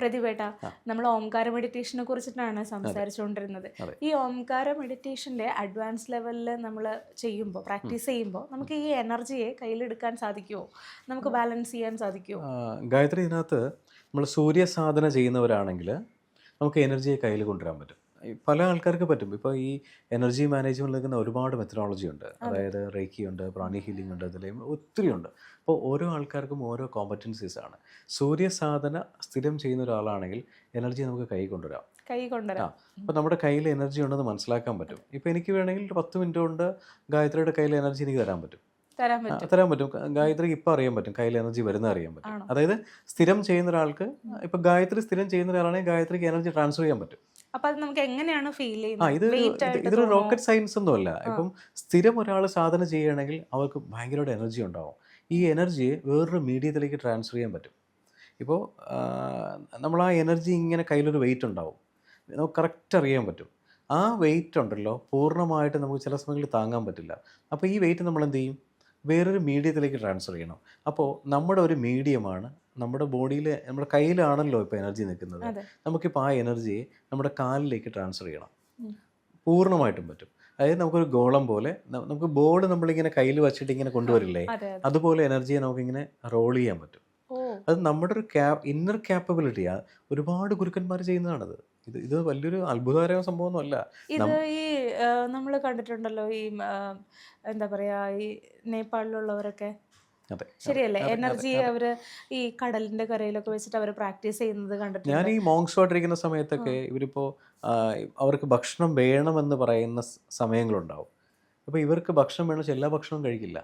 പ്രതിഭേട്ട നമ്മൾ ഓംകാര മെഡിറ്റേഷനെ കുറിച്ചിട്ടാണ് സംസാരിച്ചുകൊണ്ടിരുന്നത് ഈ ഓംകാര മെഡിറ്റേഷന്റെ അഡ്വാൻസ് ലെവലിൽ നമ്മൾ ചെയ്യുമ്പോൾ പ്രാക്ടീസ് ചെയ്യുമ്പോൾ നമുക്ക് ഈ എനർജിയെ കയ്യിലെടുക്കാൻ സാധിക്കുമോ നമുക്ക് ബാലൻസ് ചെയ്യാൻ സാധിക്കുമോ ഗായത്രി ഇതിനകത്ത് നമ്മൾ സൂര്യ സാധന ചെയ്യുന്നവരാണെങ്കിൽ നമുക്ക് എനർജിയെ കയ്യിൽ കൊണ്ടുവരാൻ പറ്റും. പല ആൾക്കാർക്ക് പറ്റും. ഇപ്പോൾ ഈ എനർജി മാനേജ്മെന്റിൽ നിൽക്കുന്ന ഒരുപാട് മെത്തഡോളജി ഉണ്ട്. അതായത് റേക്കി ഉണ്ട് പ്രാണി ഹീലിംഗ് ഉണ്ട് അതിൽ ഒത്തിരി ഉണ്ട് അപ്പോൾ ഓരോ ആൾക്കാർക്കും ഓരോ കോമ്പറ്റൻസീസ് ആണ്. സൂര്യസാധന സ്ഥിരം ചെയ്യുന്ന ഒരാളാണെങ്കിൽ എനർജി നമുക്ക് കൈ കൊണ്ടുവരാം. കൈ കൊണ്ടുവരാം. അപ്പോൾ നമ്മുടെ കയ്യിൽ എനർജി ഉണ്ടെന്ന് മനസ്സിലാക്കാൻ പറ്റും. ഇപ്പോൾ എനിക്ക് വേണമെങ്കിൽ ഒരു പത്ത് മിനിറ്റ് കൊണ്ട് ഗായത്രിയുടെ കയ്യിൽ എനർജി എനിക്ക് തരാൻ പറ്റും. തരാൻ പറ്റും. ഗായത്രിക്ക് ഇപ്പം അറിയാൻ പറ്റും കയ്യിൽ എനർജി വരുന്ന അറിയാൻ പറ്റും. അതായത് സ്ഥിരം ചെയ്യുന്ന ഒരാൾക്ക് ഇപ്പൊ ഗായത്രി സ്ഥിരം ചെയ്യുന്ന ഒരാളാണെങ്കിൽ ഗായത്രിക്ക് എനർജി ട്രാൻസ്ഫർ ചെയ്യാൻ പറ്റും. അപ്പൊ അത് നമുക്ക് എങ്ങനെയാണ് ഫീൽ ചെയ്യുന്നത്? ഇത് ഇതൊരു റോക്കറ്റ് സയൻസ് ഒന്നും അല്ല ഇപ്പം സ്ഥിരം ഒരാൾ സാധന ചെയ്യുകയാണെങ്കിൽ അവർക്ക് ഭയങ്കരമായിട്ട് എനർജി ഉണ്ടാവും. ഈ എനർജിയെ വേറൊരു മീഡിയത്തിലേക്ക് ട്രാൻസ്ഫർ ചെയ്യാൻ പറ്റും. ഇപ്പോൾ നമ്മൾ ആ എനർജി ഇങ്ങനെ കയ്യിലൊരു വെയിറ്റ് ഉണ്ടാവും. നമുക്ക് കറക്റ്റ് അറിയാൻ പറ്റും. ആ വെയിറ്റ് ഉണ്ടല്ലോ പൂർണമായിട്ട് നമുക്ക് ചില സമയങ്ങളിൽ താങ്ങാൻ പറ്റില്ല. അപ്പോൾ ഈ വെയിറ്റ് നമ്മൾ എന്ത് ചെയ്യും? വേറൊരു മീഡിയത്തിലേക്ക് ട്രാൻസ്ഫർ ചെയ്യണം. അപ്പോൾ നമ്മുടെ ഒരു മീഡിയമാണ് നമ്മുടെ ബോഡിയിൽ നമ്മുടെ കയ്യിലാണല്ലോ ഇപ്പോൾ എനർജി നിൽക്കുന്നത്. നമുക്കിപ്പോൾ ആ എനർജിയെ നമ്മുടെ കാലിലേക്ക് ട്രാൻസ്ഫർ ചെയ്യണം. പൂർണമായിട്ടും പറ്റും. അതായത് നമുക്കൊരു ഗോളം പോലെ നമുക്ക് ബോർഡ് നമ്മളിങ്ങനെ കയ്യിൽ വെച്ചിട്ട് ഇങ്ങനെ കൊണ്ടുവരില്ലേ? അതെ അതെ. അതുപോലെ എനർജിയെ നമുക്കിങ്ങനെ റോൾ ചെയ്യാൻ പറ്റും. അത് നമ്മുടെ ഒരു ക്യാ ഇന്നർ ക്യാപ്പബിലിറ്റിയാണ് ഒരുപാട് ഗുരുക്കന്മാർ ചെയ്യുന്നതാണത്. ഇത് ഇത് വലിയൊരു അത്ഭുതകരമായ സംഭവമൊന്നുമല്ല. ഇത് ഈ നമ്മൾ കണ്ടിട്ടുണ്ടല്ലോ ഈ എന്താ പറയാ ഈ നേപ്പാളിലുള്ളവരൊക്കെ. ശരിയല്ലേ? എനർജി. അവർ ഈ കടലിന്റെ കരയിലൊക്കെ വെച്ചിട്ട് അവർ പ്രാക്ടീസ് ചെയ്യുന്നത് കണ്ടിട്ടുണ്ട്. ഞാൻ ഈ മോങ്സ് ആയിട്ടിരിക്കുന്ന സമയത്തൊക്കെ ഇവരിപ്പോ അവർക്ക് ഭക്ഷണം വേണമെന്ന് പറയുന്ന സമയങ്ങളുണ്ടാവും. അപ്പോൾ ഇവർക്ക് ഭക്ഷണം വേണം എല്ലാ ഭക്ഷണവും കഴിക്കില്ല.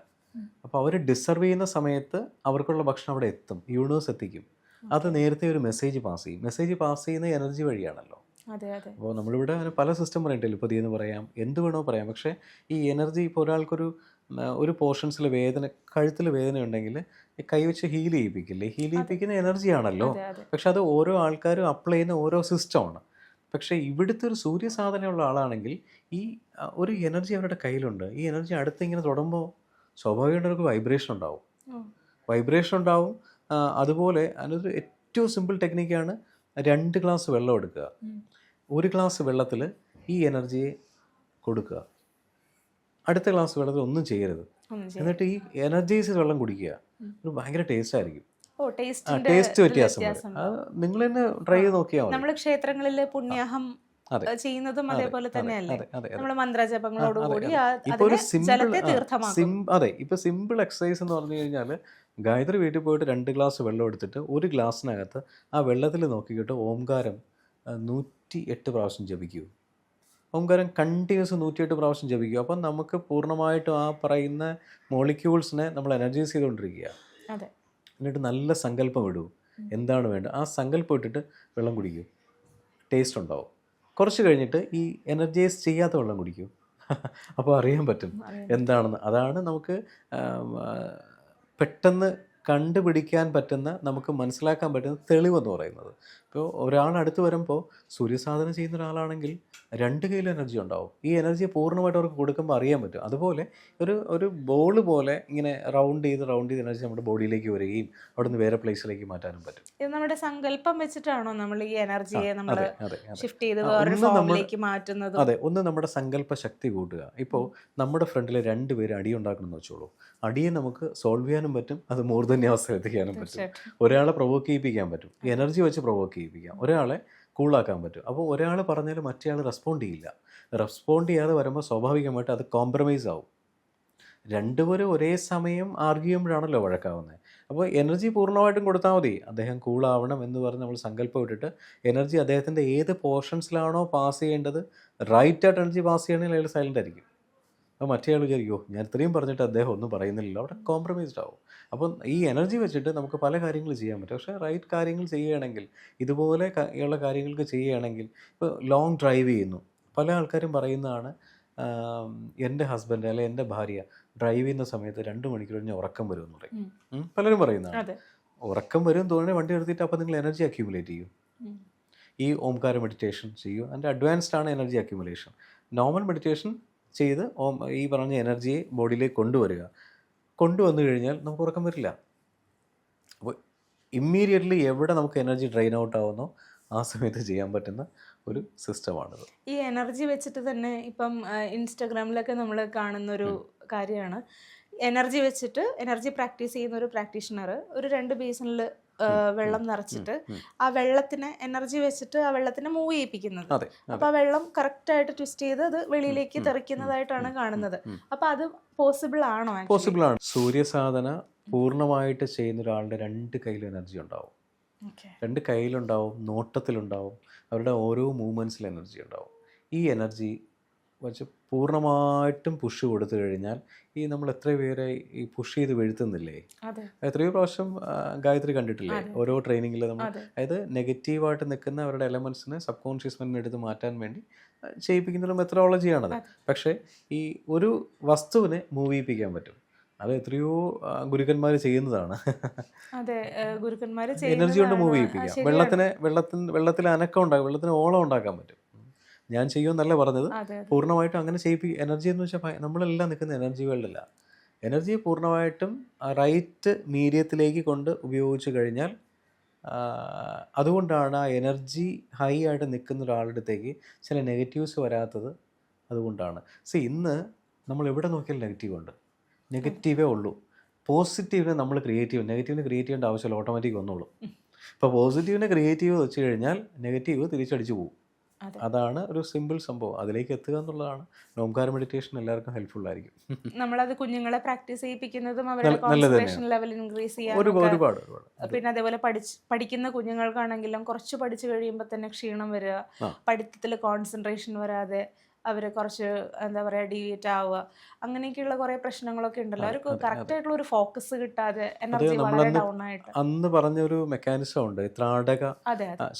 അപ്പോൾ അവർ ഡിസർവ് ചെയ്യുന്ന സമയത്ത് അവർക്കുള്ള ഭക്ഷണം അവിടെ എത്തും യൂണിവേഴ്സ് എത്തിക്കും. അത് നേരത്തെ ഒരു മെസ്സേജ് പാസ് ചെയ്യും. മെസ്സേജ് പാസ് ചെയ്യുന്ന എനർജി വഴിയാണല്ലോ. അതെ അതെ. അപ്പോൾ നമ്മളിവിടെ പല സിസ്റ്റം പറയും ടെലിപ്പതി എന്ന് പറയാം എന്ത് വേണോ പറയാം. പക്ഷേ ഈ എനർജി ഇപ്പോൾ ഒരാൾക്കൊരു ഒരു പോർഷൻസിൽ വേദന കഴുത്തിൽ വേദന ഉണ്ടെങ്കിൽ കൈവച്ച് ഹീൽ ചെയ്യിപ്പിക്കില്ലേ? ഹീൽ ചെയ്യിപ്പിക്കുന്ന എനർജിയാണല്ലോ പക്ഷെ അത് ഓരോ ആൾക്കാരും അപ്ലൈ ചെയ്യുന്ന ഓരോ സിസ്റ്റമാണ് പക്ഷേ ഇവിടുത്തെ ഒരു സൂര്യസാധനയുള്ള ആളാണെങ്കിൽ ഈ ഒരു എനർജി അവരുടെ കയ്യിലുണ്ട്. ഈ എനർജി അടുത്ത് ഇങ്ങനെ തൊടുമ്പോൾ സ്വാഭാവികമായിട്ട് അവർക്ക് വൈബ്രേഷൻ ഉണ്ടാവും. വൈബ്രേഷൻ ഉണ്ടാവും. അതുപോലെ അതിനൊരു ഏറ്റവും സിമ്പിൾ ടെക്നിക്കാണ് രണ്ട് ഗ്ലാസ് വെള്ളം എടുക്കുക. ഒരു ഗ്ലാസ് വെള്ളത്തിൽ ഈ എനർജിയെ കൊടുക്കുക. അടുത്ത ഗ്ലാസ് വെള്ളത്തിൽ ഒന്നും ചെയ്യരുത്. എന്നിട്ട് ഈ എനർജൈസ് വെള്ളം കുടിക്കുക. ഒരു ഭയങ്കര ടേസ്റ്റ് ആയിരിക്കും ടേസ്റ്റ് വ്യത്യാസം അത് നിങ്ങൾ തന്നെ ട്രൈ ചെയ്ത് നോക്കിയാൽ നമ്മൾ ക്ഷേത്രങ്ങളിലെ പുണ്യാഹം. ചെയ്യുന്നതും അതേപോലെ അതെ, തന്നെയല്ലേ. നമ്മൾ മന്ത്രജപങ്ങളോട് കൂടി അതെ. ഇപ്പൊ സിമ്പിൾ എക്സസൈസ് എന്ന് പറഞ്ഞു കഴിഞ്ഞാൽ ഗായത്രി വീട്ടിൽ പോയിട്ട് രണ്ട് ഗ്ലാസ് വെള്ളം എടുത്തിട്ട് ഒരു ഗ്ലാസ്സിനകത്ത് ആ വെള്ളത്തിൽ നോക്കിക്കിട്ട് ഓംകാരം നൂറ്റി എട്ട് പ്രാവശ്യം ജപിക്കൂ. ഓംകാരം കണ്ടിന്യൂസ് നൂറ്റിയെട്ട് പ്രാവശ്യം ജപിക്കുക. അപ്പം നമുക്ക് പൂർണമായിട്ടും ആ പറയുന്ന മോളിക്യൂൾസിനെ നമ്മൾ എനർജൈസ് ചെയ്തുകൊണ്ടിരിക്കുക. അതെ. എന്നിട്ട് നല്ല സങ്കല്പം ഇടൂ. എന്താണ് വേണ്ടത്? ആ സങ്കല്പം ഇട്ടിട്ട് വെള്ളം കുടിക്കൂ. ടേസ്റ്റ് ഉണ്ടാവും. കുറച്ച് കഴിഞ്ഞിട്ട് ഈ എനർജൈസ് ചെയ്യാത്ത വെള്ളം കുടിക്കൂ. അപ്പോൾ അറിയാൻ പറ്റും എന്താണെന്ന്. അതാണ് നമുക്ക് പെട്ടെന്ന് കണ്ടുപിടിക്കാൻ പറ്റുന്ന നമുക്ക് മനസ്സിലാക്കാൻ പറ്റുന്ന തെളിവെന്ന് പറയുന്നത്. ഇപ്പോൾ ഒരാൾ അടുത്ത് വരുമ്പോൾ സൂര്യസാധന ചെയ്യുന്ന ഒരാളാണെങ്കിൽ രണ്ട് കയ്യിൽ എനർജി ഉണ്ടാവും. ഈ എനർജി പൂർണമായിട്ട് അവർക്ക് കൊടുക്കുമ്പോൾ അറിയാൻ പറ്റും. അതുപോലെ ഒരു ഒരു ബോൾ പോലെ ഇങ്ങനെ റൗണ്ട് ചെയ്ത് റൗണ്ട് ചെയ്ത് എനർജി നമ്മുടെ ബോഡിയിലേക്ക് വരികയും അവിടെ നിന്ന് വേറെ പ്ലേസിലേക്ക് മാറ്റാനും പറ്റും. ഇത് നമ്മുടെ സങ്കല്പം വെച്ചിട്ടാണോ നമ്മൾ ഈ എനർജിയെ നമ്മൾ ഷിഫ്റ്റ് ചെയ്ത് വേറൊരു ഫോമിലേക്ക് മാറ്റുന്നതും? അതെ ഒന്ന് നമ്മുടെ സങ്കല്പ ശക്തി കൂട്ടുക. ഇപ്പോൾ നമ്മുടെ ഫ്രണ്ടിലെ രണ്ട് പേര് അടി ഉണ്ടാക്കണം എന്ന് വെച്ചോളൂ. അടിയെ നമുക്ക് സോൾവ് ചെയ്യാനും പറ്റും. അത് മൂർധന്യാവസ്ഥ എത്തിക്കാനും പറ്റും. ഒരാളെ പ്രൊവോക്ക് ചെയ്യിപ്പിക്കാൻ പറ്റും. എനർജി വെച്ച് പ്രൊവോക്ക് ചെയ്യിപ്പിക്കാം. ഒരാളെ കൂളാക്കാൻ പറ്റും. അപ്പോൾ ഒരാൾ പറഞ്ഞാൽ മറ്റേയാൾ ആൾ റെസ്പോണ്ട് ചെയ്യില്ല. റെസ്പോണ്ട് ചെയ്യാതെ വരുമ്പോൾ സ്വാഭാവികമായിട്ട് അത് കോംപ്രമൈസ് ആവും. രണ്ടുപേരും ഒരേ സമയം ആർഗ്യൂ ചെയ്യുമ്പോഴാണല്ലോ വഴക്കാവുന്നത്. അപ്പോൾ എനർജി പൂർണമായിട്ടും കൊടുത്താൽ മതി. അദ്ദേഹം കൂളാവണം എന്ന് പറഞ്ഞ് നമ്മൾ സങ്കല്പം ഇട്ടിട്ട് എനർജി അദ്ദേഹത്തിന്റെ ഏത് പോർഷൻസിലാണോ പാസ് ചെയ്യേണ്ടത് റൈറ്റ് ആയിട്ട് എനർജി പാസ് ചെയ്യണമെങ്കിൽ അയാൾ സൈലന്റ് ആയിരിക്കും. അപ്പോൾ മറ്റേ ആൾ വിചാരിക്കും ഞാൻ ഇത്രയും പറഞ്ഞിട്ട് അദ്ദേഹം ഒന്നും പറയുന്നില്ലല്ലോ അവിടെ കോംപ്രമൈസ്ഡ് ആവും. അപ്പം ഈ എനർജി വെച്ചിട്ട് നമുക്ക് പല കാര്യങ്ങൾ ചെയ്യാൻ പറ്റും. പക്ഷേ റൈറ്റ് കാര്യങ്ങൾ ചെയ്യുകയാണെങ്കിൽ ഇതുപോലെ ഉള്ള കാര്യങ്ങൾക്ക് ചെയ്യുകയാണെങ്കിൽ ഇപ്പോൾ ലോങ് ഡ്രൈവ് ചെയ്യുന്നു. പല ആൾക്കാരും പറയുന്നതാണ് എന്റെ ഹസ്ബൻഡ് അല്ലെങ്കിൽ എന്റെ ഭാര്യ ഡ്രൈവ് ചെയ്യുന്ന സമയത്ത് രണ്ട് മണിക്കൂർ കഴിഞ്ഞ് ഉറക്കം വരും എന്ന് പറയും. പലരും പറയുന്നതാണ്. ഉറക്കം വരും തോന്നി വണ്ടി എടുത്തിട്ട് അപ്പോൾ നിങ്ങൾ എനർജി അക്യൂമുലേറ്റ് ചെയ്യും. ഈ ഓംകാര മെഡിറ്റേഷൻ ചെയ്യും. അതിന്റെ അഡ്വാൻസ്ഡ് ആണ് എനർജി അക്യുമുലേഷൻ നോർമൽ മെഡിറ്റേഷൻ ചെയ്ത് ഓം ഈ പറഞ്ഞ എനർജിയെ ബോഡിയിലേക്ക് കൊണ്ടുവരിക. കൊണ്ടുവന്നു കഴിഞ്ഞാൽ നമുക്ക് ഉറക്കം വരില്ല. അപ്പോൾ ഇമ്മീഡിയറ്റ്ലി എവിടെ നമുക്ക് എനർജി ഡ്രെയിൻ ഔട്ട് ആവുന്നോ ആ സമയത്ത് ചെയ്യാൻ പറ്റുന്ന ഒരു സിസ്റ്റമാണിത് ഈ എനർജി വെച്ചിട്ട് തന്നെ ഇപ്പം ഇൻസ്റ്റഗ്രാമിലൊക്കെ നമ്മൾ കാണുന്ന ഒരു കാര്യമാണ്. എനർജി വെച്ചിട്ട് എനർജി പ്രാക്ടീസ് ചെയ്യുന്ന ഒരു പ്രാക്ടീഷണർ ഒരു രണ്ട് ബേസിനിൽ വെള്ളം നിറച്ചിട്ട് ആ വെള്ളത്തിനെ എനർജി വെച്ചിട്ട് ആ വെള്ളത്തിനെ മൂവ് ചെയ്യിപ്പിക്കുന്നത്. അപ്പോൾ അപ്പൊ ആ വെള്ളം കറക്റ്റ് ആയിട്ട് ട്വിസ്റ്റ് ചെയ്ത് അത് വെളിയിലേക്ക് തെറിക്കുന്നതായിട്ടാണ് കാണുന്നത്. അപ്പോൾ അപ്പൊ അത് പോസിബിൾ ആണോ പോസിബിൾ ആണ്. സൂര്യസാധന പൂർണമായിട്ട് ചെയ്യുന്ന ഒരാളുടെ രണ്ട് കയ്യിലും എനർജി ഉണ്ടാവും. രണ്ട് കയ്യിലുണ്ടാവും നോട്ടത്തിലുണ്ടാവും അവരുടെ ഓരോ മൂവ്മെന്റ്സിൽ എനർജി ഉണ്ടാവും. ഈ എനർജി വെച്ച് പൂർണമായിട്ടും പുഷ് കൊടുത്തു കഴിഞ്ഞാൽ ഈ നമ്മൾ എത്ര പേരെ ഈ പുഷ് ചെയ്ത് വീഴ്ത്തുന്നില്ലേ? എത്രയോ പ്രാവശ്യം ഗായത്രി കണ്ടിട്ടില്ലേ? ഓരോ ട്രെയിനിങ്ങിൽ നമ്മൾ അതായത് നെഗറ്റീവായിട്ട് നിൽക്കുന്ന അവരുടെ എലമെൻസിനെ സബ് കോൺഷ്യസ് മൈൻഡിന് എടുത്ത് മാറ്റാൻ വേണ്ടി ചെയ്യിപ്പിക്കുന്ന ഒരു മെത്തഡോളജിയാണത്. പക്ഷേ ഈ ഒരു വസ്തുവിനെ മൂവ് ചെയ്യിപ്പിക്കാൻ പറ്റും. അത് എത്രയോ ഗുരുക്കന്മാർ ചെയ്യുന്നതാണ്. അതെ എനർജി കൊണ്ട് മൂവ് ചെയ്യിപ്പിക്കാം. വെള്ളത്തിന് വെള്ളത്തിന് വെള്ളത്തിൽ അനക്കം ഉണ്ടാകും വെള്ളത്തിന് ഓളം ഉണ്ടാക്കാൻ പറ്റും. ഞാൻ ചെയ്യുമെന്നല്ല പറഞ്ഞത്. പൂർണമായിട്ടും അങ്ങനെ ചെയ്യിപ്പി എനർജി എന്ന് വെച്ചാൽ നമ്മളെല്ലാം നിൽക്കുന്ന എനർജി വേൾഡല്ല എനർജിയെ പൂർണമായിട്ടും റൈറ്റ് മീഡിയത്തിലേക്ക് കൊണ്ട് ഉപയോഗിച്ച് കഴിഞ്ഞാൽ അതുകൊണ്ടാണ് ആ എനർജി ഹൈ ആയിട്ട് നിൽക്കുന്ന ഒരാളുടെ അടുത്തേക്ക് ചില നെഗറ്റീവ്സ് വരാത്തത് അതുകൊണ്ടാണ്. സി ഇന്ന് നമ്മൾ എവിടെ നോക്കിയാലും നെഗറ്റീവ് ഉണ്ട്. നെഗറ്റീവേ ഉള്ളൂ. പോസിറ്റീവിനെ നമ്മൾ ക്രിയേറ്റ് ചെയ്യും. നെഗറ്റീവിനെ ക്രിയേറ്റ് ചെയ്യേണ്ട ആവശ്യമില്ല. ഓട്ടോമാറ്റിക് വന്നോളൂ. ഇപ്പോൾ പോസിറ്റീവിനെ ക്രിയേറ്റീവ് വെച്ച് കഴിഞ്ഞാൽ നെഗറ്റീവ് തിരിച്ചടിച്ചു പോകും. അതാണ് ഒരു സിമ്പിൾ സംഭവം. അതിലേക്ക് എത്തുക എന്നുള്ളതാണ്. നോംകാര മെഡിറ്റേഷൻ എല്ലാവർക്കും ഹെൽപ്ഫുൾ ആയിരിക്കും. നമ്മളത് കുഞ്ഞുങ്ങളെ പ്രാക്ടീസ് ചെയ്യിപ്പിക്കുന്നതും അവരുടെ കോൺസെൻട്രേഷൻ ലെവൽ ഇൻക്രീസ് ചെയ്യാൻ ഒരുപാട് പിന്നെ അതേപോലെ പഠിച്ച് പഠിക്കുന്ന കുഞ്ഞുങ്ങൾക്കാണെങ്കിലും കുറച്ച് പഠിച്ചു കഴിയുമ്പോൾ തന്നെ ക്ഷീണം വരിക. പഠിത്തത്തിൽ കോൺസെൻട്രേഷൻ വരാതെ അവർ കുറച്ച് എന്താ പറയുക ഡീവിയേറ്റ് ആവുക. അങ്ങനെയൊക്കെയുള്ള കുറേ പ്രശ്നങ്ങളൊക്കെ ഉണ്ടല്ലോ. അവർക്ക് കറക്റ്റ് ആയിട്ടുള്ള ഒരു ഫോക്കസ് കിട്ടാതെ എനർജി വളരെ ഡൗൺ ആയിട്ട്. അന്ന് പറഞ്ഞ ഒരു മെക്കാനിസം ഉണ്ട്. ത്രാടക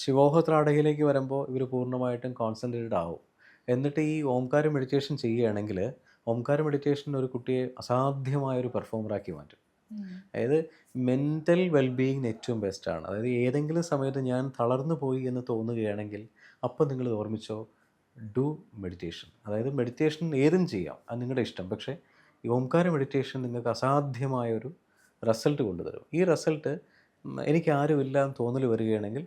ശിവോഹ ത്രാടകയിലേക്ക് വരുമ്പോൾ ഇവർ പൂർണമായിട്ടും കോൺസെൻട്രേറ്റഡ് ആവും. എന്നിട്ട് ഈ ഓംകാര മെഡിറ്റേഷൻ ചെയ്യുകയാണെങ്കിൽ ഓംകാര മെഡിറ്റേഷൻ ഒരു കുട്ടിയെ അസാധ്യമായ ഒരു പെർഫോമറാക്കി മാറ്റും. അതായത് മെന്റൽ വെൽബീയിങ്ങിന് ഏറ്റവും ബെസ്റ്റാണ് അതായത് ഏതെങ്കിലും സമയത്ത് ഞാൻ തളർന്നു പോയി എന്ന് തോന്നുകയാണെങ്കിൽ അപ്പം നിങ്ങൾ ഓർമ്മിച്ചോ? Do meditation. അതായത് മെഡിറ്റേഷൻ ഏതും ചെയ്യാം. അത് നിങ്ങളുടെ ഇഷ്ടം. പക്ഷേ ഈ ഓംകാര മെഡിറ്റേഷൻ നിങ്ങൾക്ക് അസാധ്യമായൊരു റിസൾട്ട് കൊണ്ടുതരും. ഈ റിസൾട്ട് എനിക്ക് ആരുമില്ല എന്ന് തോന്നൽ വരികയാണെങ്കിൽ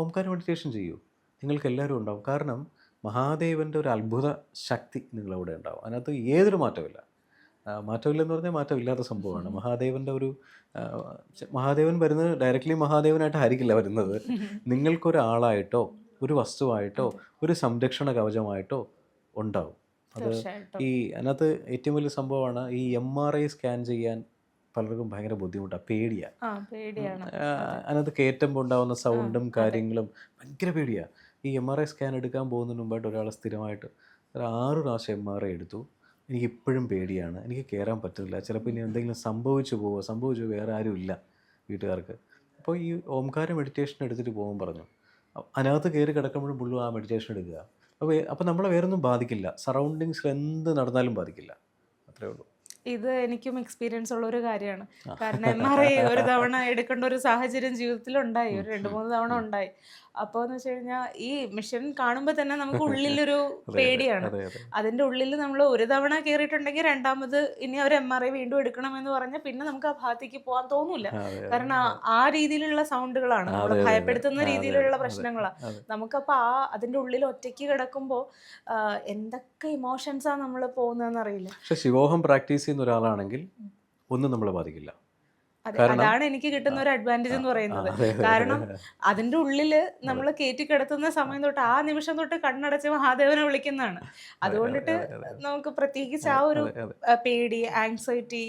ഓംകാര മെഡിറ്റേഷൻ ചെയ്യൂ. നിങ്ങൾക്ക് എല്ലാവരും ഉണ്ടാവും. കാരണം മഹാദേവന്റെ ഒരു അത്ഭുത ശക്തി നിങ്ങളവിടെ ഉണ്ടാവും. അതിനകത്ത് ഏതൊരു മാറ്റമില്ല മാറ്റമില്ലെന്ന് പറഞ്ഞാൽ മാറ്റമില്ലാത്ത സംഭവമാണ്. മഹാദേവന്റെ ഒരു മഹാദേവൻ വരുന്നത് ഡയറക്റ്റ്ലി മഹാദേവനായിട്ടായിരിക്കില്ല വരുന്നത്. നിങ്ങൾക്കൊരാളായിട്ടോ ഒരു വസ്തുവായിട്ടോ ഒരു സംരക്ഷണ കവചമായിട്ടോ ഉണ്ടാവും. അത് ഈ അതിനകത്ത് ഏറ്റവും വലിയ സംഭവമാണ് ഈ എം ആർ ഐ സ്കാൻ ചെയ്യാൻ പലർക്കും ഭയങ്കര ബുദ്ധിമുട്ടാണ് പേടിയാണ്. അതിനകത്ത് കയറ്റുമ്പോൾ ഉണ്ടാവുന്ന സൗണ്ടും കാര്യങ്ങളും ഭയങ്കര പേടിയാണ് ഈ എം ആർ ഐ സ്കാൻ എടുക്കാൻ പോകുന്നതിന് മുമ്പായിട്ട് ഒരാൾ സ്ഥിരമായിട്ട് ഒരു ആറ് പ്രാവശ്യം എം ആർ ഐ എടുത്തു. എനിക്ക് ഇപ്പോഴും പേടിയാണ്. എനിക്ക് കയറാൻ പറ്റില്ല ചിലപ്പോൾ ഇനി എന്തെങ്കിലും സംഭവിച്ചു പോവുക സംഭവിച്ചു വേറെ ആരും ഇല്ല വീട്ടുകാർക്ക്. അപ്പോൾ ഈ ഓംകാര മെഡിറ്റേഷൻ എടുത്തിട്ട് പോകാൻ പറഞ്ഞു. അതിനകത്ത് കയറി കിടക്കുമ്പോഴും പുള്ളും ആ മെഡിറ്റേഷൻ എടുക്കുക. അപ്പോൾ അപ്പോൾ നമ്മളെ വേറൊന്നും ബാധിക്കില്ല. സറൗണ്ടിങ്സിൽ എന്ത് നടന്നാലും ബാധിക്കില്ല. അത്രേ ഉള്ളൂ. ഇത് എനിക്കും എക്സ്പീരിയൻസ് ഉള്ള ഒരു കാര്യമാണ്. കാരണം എം ആർ ഐ ഒരു തവണ എടുക്കേണ്ട ഒരു സാഹചര്യം ജീവിതത്തിൽ ഉണ്ടായി ഒരു രണ്ട് മൂന്ന് തവണ ഉണ്ടായി. അപ്പോൾ എന്ന് വെച്ച് കഴിഞ്ഞാൽ ഈ മിഷൻ കാണുമ്പോൾ തന്നെ നമുക്ക് ഉള്ളിലൊരു പേടിയാണ്. അതെ അതെ. അതിന്റെ ഉള്ളിൽ നമ്മൾ ഒരു തവണ കയറിയിട്ടുണ്ടെങ്കിൽ രണ്ടാമത് ഇനി അവർ എം ആർ ഐ വീണ്ടും എടുക്കണമെന്ന് പറഞ്ഞാൽ പിന്നെ നമുക്ക് ആ ഭാഗത്തേക്ക് പോകാൻ തോന്നൂല. അതെ, അതെ. കാരണം ആ- രീതിയിലുള്ള സൗണ്ടുകളാണ് നമ്മളെ. ഭയപ്പെടുത്തുന്ന രീതിയിലുള്ള പ്രശ്നങ്ങളാണ്. നമുക്കപ്പോൾ ആ അതിന്റെ ഉള്ളിൽ ഒറ്റയ്ക്ക് കിടക്കുമ്പോൾ എന്തൊക്കെ ഇമോഷൻസാണ് നമ്മൾ പോകുന്നതെന്ന് അറിയില്ല പക്ഷെ ശിവോഹം പ്രാക്ടീസ് ചെയ്യുന്ന ഒരാളാണെങ്കിൽ ഒന്നും നമ്മളെ ബാധിക്കില്ല. അതെ അതാണ് എനിക്ക് കിട്ടുന്ന ഒരു അഡ്വാന്റേജ് എന്ന് പറയുന്നത്. കാരണം അതിന്റെ അതിന്റെ ഉള്ളിൽ നമ്മൾ കയറ്റി കിടത്തുന്ന സമയം തൊട്ട് ആ നിമിഷം തൊട്ട് കണ്ണടച്ച് മഹാദേവനെ വിളിക്കുന്നതാണ്. അതുകൊണ്ടിട്ട് അതെ, അതെ, അതെ. നമുക്ക് പ്രത്യേകിച്ച് ആ ഒരു പേടി ആങ്സൈറ്റി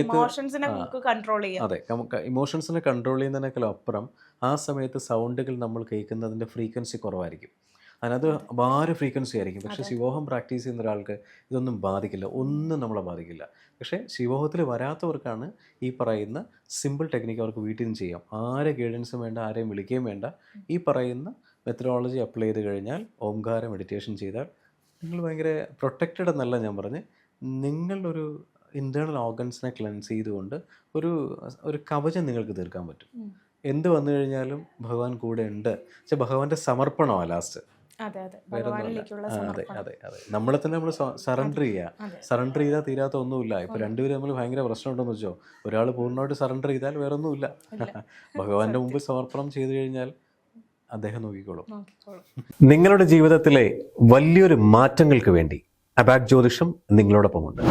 ഇമോഷൻസിനെ. നമുക്ക് കൺട്രോൾ ചെയ്യാം. അതെ നമുക്ക് ഇമോഷൻസിനെ കൺട്രോൾ ചെയ്യുന്നതിനേക്കാളും അപ്പുറം ആ സമയത്ത് സൗണ്ടുകൾ നമ്മൾ കേൾക്കുന്നതിന്റെ ഫ്രീക്വൻസി കുറവായിരിക്കും. അതിനകത്ത് ഭാര ഫ്രീക്വൻസി ആയിരിക്കും. പക്ഷേ ശിവോഹം പ്രാക്ടീസ് ചെയ്യുന്ന ഒരാൾക്ക് ഇതൊന്നും ബാധിക്കില്ല. ഒന്നും നമ്മളെ ബാധിക്കില്ല. പക്ഷേ ശിവോഹത്തിൽ വരാത്തവർക്കാണ് ഈ പറയുന്ന സിമ്പിൾ ടെക്നിക്ക് അവർക്ക് വീട്ടിൽ നിന്ന് ചെയ്യാം. ആരെ ഗൈഡൻസും വേണ്ട ആരെയും വിളിക്കുകയും വേണ്ട. ഈ പറയുന്ന മെത്തഡോളജി അപ്ലൈ ചെയ്ത് കഴിഞ്ഞാൽ ഓംകാര മെഡിറ്റേഷൻ ചെയ്താൽ നിങ്ങൾ ഭയങ്കര പ്രൊട്ടക്റ്റഡ് എന്നല്ല ഞാൻ പറഞ്ഞ്. നിങ്ങളൊരു ഇന്റേർണൽ ഓർഗൻസിനെ ക്ലെൻസ് ചെയ്തുകൊണ്ട് ഒരു ഒരു കവചം നിങ്ങൾക്ക് തീർക്കാൻ പറ്റും. എന്ത് വന്നു കഴിഞ്ഞാലും ഭഗവാൻ കൂടെ ഉണ്ട്. പക്ഷെ ഭഗവാന്റെ സമർപ്പണമാണ് ലാസ്റ്റ് അതെ അതെ. അതെ നമ്മളെ തന്നെ നമ്മൾ സറണ്ടർ ചെയ്യുക സറണ്ടർ ചെയ്താൽ തീരാത്ത ഒന്നുമില്ല. ഇപ്പൊ രണ്ടുപേരും നമ്മൾ ഭയങ്കര പ്രശ്നം പ്രശ്നമുണ്ടെന്ന് വെച്ചോ? ഒരാൾ പൂർണമായിട്ട് സറണ്ടർ ചെയ്താൽ വേറെ ഒന്നുമില്ല ഭഗവാന്റെ മുമ്പിൽ സമർപ്പണം ചെയ്തു കഴിഞ്ഞാൽ അദ്ദേഹം നോക്കിക്കോളും. നോക്കിക്കോളും. നിങ്ങളുടെ ജീവിതത്തിലെ വലിയൊരു മാറ്റങ്ങൾക്ക് വേണ്ടി അബാക് ജ്യോതിഷം നിങ്ങളോടൊപ്പമുണ്ട്.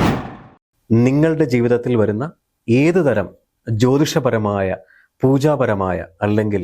നിങ്ങളുടെ ജീവിതത്തിൽ വരുന്ന ഏത് തരം ജ്യോതിഷപരമായ പൂജാപരമായ അല്ലെങ്കിൽ